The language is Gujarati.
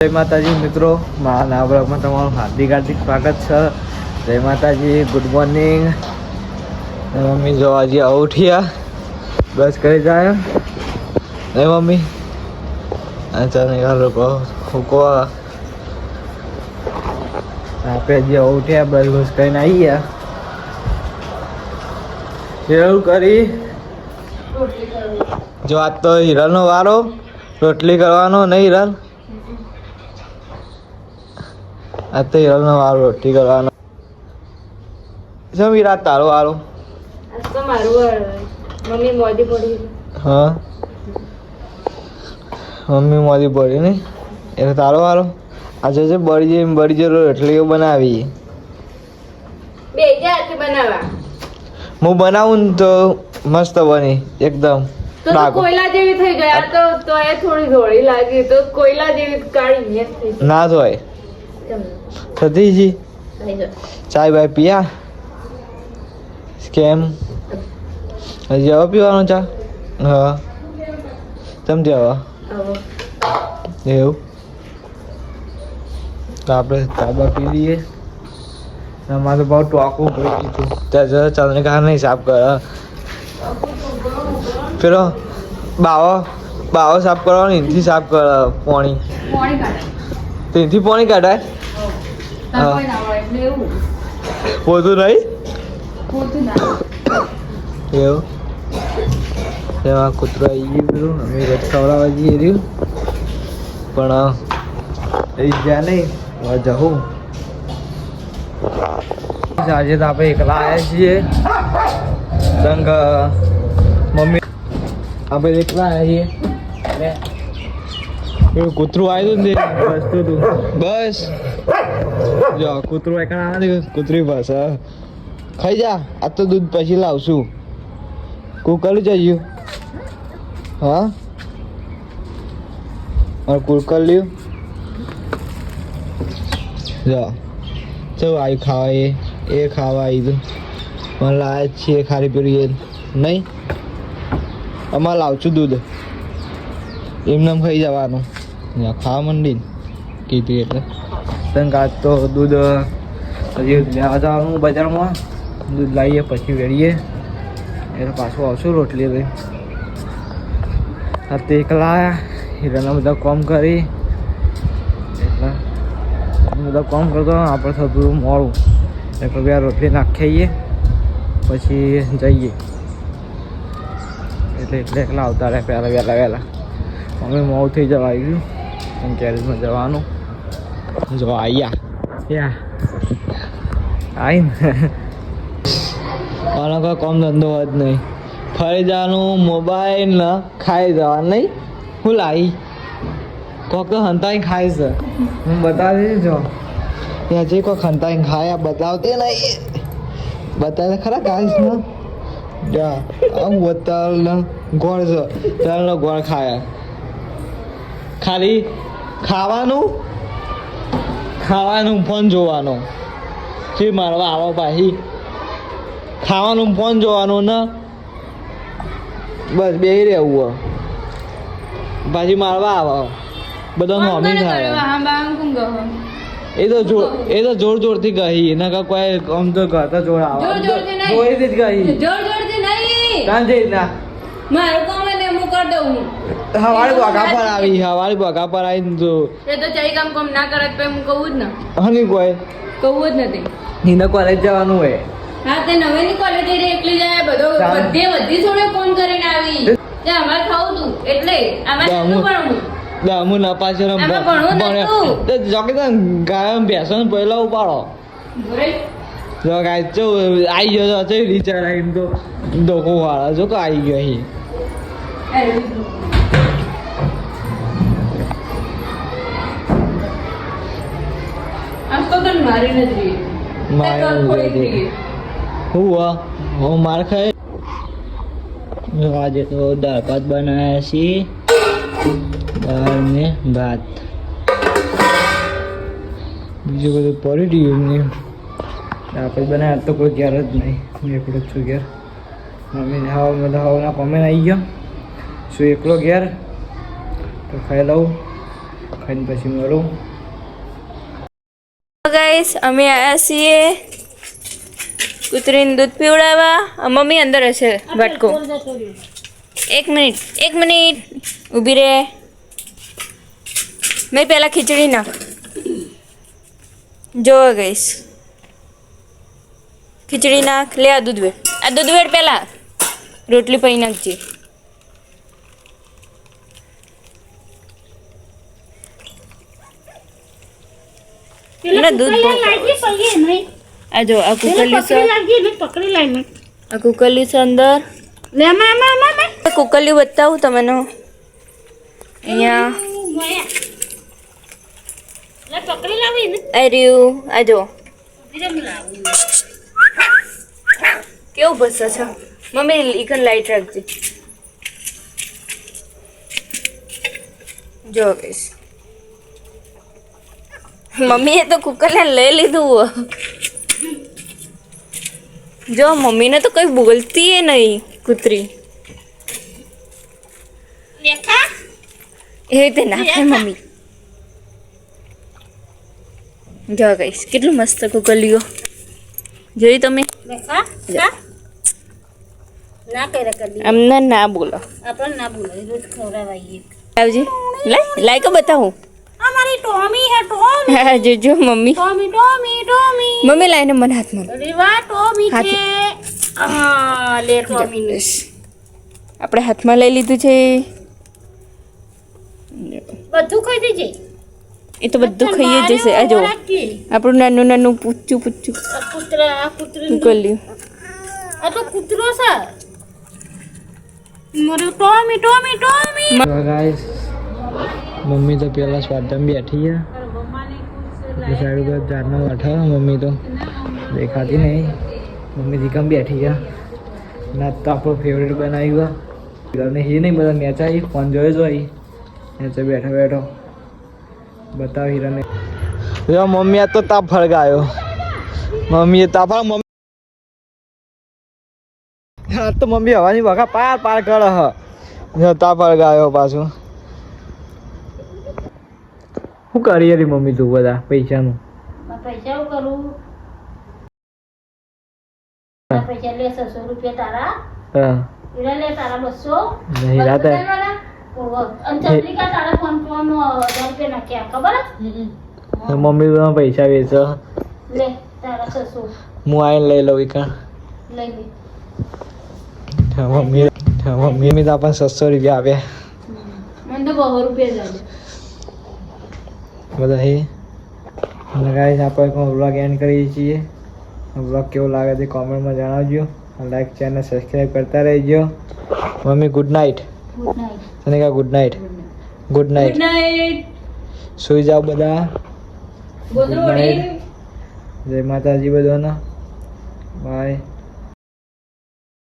જય માતાજી મિત્રો મારા નવા બ્લોગમાં તમારું હાર્દિક હાર્દિક સ્વાગત છે. જય માતાજી ગુડ મોર્નિંગ મમ્મી જો આજે ઉઠ્યા. બસ કરી જાય. ને મમ્મી. અચાનક લોકો હુકો આપણે જે ઉઠ્યા બસ બસ કરીને આવી ગયા એવું કરી. જો આજ તો હિરલનો વારો. રોટલી કરવાનો, નહીં હિરલ. આ તો હિરલનો વારો રોટલી કરવાનો શું વિરાટ તારો વારો આજ તો મારું મમ્મી મોદી પડી હા મમ્મી મોદી પડી ને એટલે તારો વારો આજે જે બળી જઈ બળી જઈ રોટલીઓ બનાવી. બે જાતે બનાવવા હું બનાવું ને તો મસ્ત બની એકદમ. કોયલા જેવી થઈ ગયા તો તો એ થોડી ધોળી લાગી. તો કોયલા જેવી કાળી ગઈ. ના ધોય? થતી જી ચાય બાય પીયા? કેમ? હજી હવે પીવાનો ચા? હા. ચમચી હવે? એવું? તો આપણે ચાબા પી લઈએ. અમારે તો બહુ ટોકું પડી દીધું ત્યાં જરા ચંદ્રિકા નહીં સાફ કરે પેલો બાવો બાવો સાફ કરવાનો એનથી સાફ કરે પાણી. પોણી કાઢે. તો પાણી કાઢાય? પોતું નહીં એવું એવા કૂતરો આવી ગયું પેલું અમે રોજ ખવડાવવા જઈએ રહ્યું પણ એ જ્યાં નહીં હવે જવું આજે તો આપણે એકલા આવ્યા છીએ સંગ મમ્મી આપણે એકલા આવ્યા છીએ એવું કૂતરું આવ્યું ને તે બસતું બસ જો, કૂતરું એકલા આવે ને કૂતરી બસ ખાઈ જા, આ તો દૂધ પછી લાવશું. કુકલ જઈયું હા? और કુકર લ્યું. જો ચો આવી ખાવા એ એ ખાવા આવી મને લાવે છીએ ખારી પીરી એ નહીં. અમારે લાવશું દૂધ. એમને એમ ખાઈ જવાનું. ખાવા મંડી કીધી એટલે. સંગાત તો દૂધ હજી લેવા જવાનું બજારમાં. દૂધ લાવીએ, પછી વેળીએ. એટલે પાછું આવશું રોટલી લઈ. આ એકલા હીરાના બધા કોમ કરી. એટલે બધા કોમ કરતો આપણે થતું મોડું. એટલે બે રોટલી નાખીએ, પછી જઈએ. એટલે એટલે એકલા આવતા રહે પહેલાં, વહેલા વહેલા. અમે મોડું થઈ જવા આવ્યું. કેરેજમાં જવાનું. જો આવ્યા યા આવીને આનો કોઈ કોમ ધંધો હોત નહીં ફરી જવાનું મોબાઈલ ન ખાઈ જવાનું નહીં હું લાવી કોક હંતાઈ ખાય છે હું બતાવી જો ત્યાં જે કોઈ હંતાઈ ખાયા બતાવતે નહીં બતાવે ખરા ગાઈસ ને જા તલ ને ગોળ છે તલ ને ગોળ ખાયા ખાલી ખાવાનું ખાવાનું ફોન જોવાનો જે મારવા આવો પાછી ખાવાનું ફોન જોવાનું ને બસ બે રહેવું. પાછી મારવા આવો બધા નોમી થાય? એ તો જોર એ તો જોર જોરથી ગઈ એના કા કોઈ આમ તો ગાતા જોર આવે જોર નહીં. જોરથી જ ગઈ જોર જોરથી નહીં. કાંજે ના મારું કામ એને હું કરી દઉં હું. હવાળી બગા પર આવી હવાળી બગા પર આવી તો એ તો ચાઈ કામ કોમ ના કરત પે હું કહું જ ને. હની કોઈ? કહું જ નથી. એને કોલેજ જવાનું હોય. હા તે નવેની કોલેજ એકલી જાય. બધો બધે બધી જોડે ફોન કરીને આવી. તે અમાર ખાવું તું એટલે અમાર શું દામુ ના પાછળ જોકે ગાય ભેંસો પહેલા ઉપાડો. જો ગાય આવી ગયો તો ચો રીચાર આવીને તો ધોકો વાળા. જો કે આવી ગયો અહીં. એ રીતનું. આમ તો તને મારી નથી રહી. મારી તે તો નથી થોડીક રહી. રહી. હું હું માર ખાય આજે તો દાળ ભાત બનાવ્યા છીએ. દાળ ને ભાત. બીજું બધું પડી રહ્યું ને. દાળ ભાત બનાવ્યા તો કોઈ ઘેર જ નહીં. હું એકલો જ છું ઘેર. મમ્મી હાવ બધા હાવના કોમેન્ટ આવી ગયો. શું એકલો ઘેર. તો ખાઈ લઉં. ખાઈને પછી મળું. ગાઈસ અમે આવ્યા છીએ કૂતરીને દૂધ પીવડાવવા. મમ્મી અંદર હશે, વાટકો. એક મિનિટ એક મિનિટ. ઊભી રહે. મેં પહેલાં ખીચડી નાખ. જોવા ગઈશ ખીચડી નાખ. લે આ દૂધ વેડ આ દૂધ વેડ પહેલાં. રોટલી પહી નાખજે. ના દૂધ આ જો આ કુકરલી છે આ કુકરલી છે અંદર. આ કુકરલી બતાવું તમને. અહીંયા. રહ્યું. આ જો. કેવું ભસે છે? મમ્મી ઈકન લાઈટ રાખજે. જો ગઈશ મમ્મીએ તો કુકરને લઈ લીધું. જો મમ્મીને તો કઈ બોલતી એ નહીં કૂતરી. એ રીતે નાખે મમ્મી. જો ગઈશ કેટલું મસ્ત કુકલીઓ જોઈ તમે? અમને ના બોલો. આપણને ના બોલો રોજ ખવડાવાઈએ. આવજી. લાય લાયકો બતાવું. અમારી ટોમી હે ટોમી. હા જોજો mummy. Tommy Tommy Tommy. Mummy લાઈને મને હાથમાં વાહ ટોમી હાથ. છે. હા લે ટોમી આપણે હાથમાં લઈ લીધું છે. બધું ખાઈ દેજે. એ તો બધું ખાઈ જશે આ જો આપણું નાનું નાનું પૂચું પૂચું આ કૂતરા કૂતરું કૂતરી આ તો કૂતરો છે. મારું Tommy Tommy Tommy. Guys mummy તો પેલા સ્વાદમ બેઠી છે. સાઈડ ઉપર ચારનો બેઠા મમ્મી તો દેખાતી નહીં. મમ્મી દીકમ બેઠી ગયા ના તો આપણો ફેવરેટ બનાવ્યું અને એ નહીં બધા નેચા એ ફોન જોયો જો નેચે બેઠો બેઠો. બતાવ હીરાને. મમ્મી, આ તો તાપ ફળગાયો મમ્મીએ તાપા મમ્મી તો મમ્મી હવાની વખા પાર પાર કરે હ તાપ ફળગાયો પાછું. શું કરી હતી મમ્મી તું બધા પૈસાનું? પૈસા હું કરું? પૈસા લે છસો રૂપિયા તારા? હા. હીરા લે તારા બસો. નહીં રાતે અને તારા ફોન ફોન હજાર રૂપિયા નાખ્યા ખબર? મમ્મી તો પૈસા વેચો. લે તારા છસો. હું આવીને લઈ લઉં કા લઈ લે. મમ્મી મમ્મી તો આપણને સસ્સો રૂપિયા આપ્યા. મને તો બહુ રૂપિયા બધા એ અને ગાઈસ આપણે બ્લોગ એન્ડ કરીએ છીએ. બ્લોગ કેવો લાગે છે કોમેન્ટમાં જણાવજો. લાઈક ચેનલ સબસ્ક્રાઈબ કરતા રહેજો. Mummy good night good night તને કહા good night good night night સુઈ જાઓ બધા. ગોદરું Good night. જય માતાજી બધાને. બાય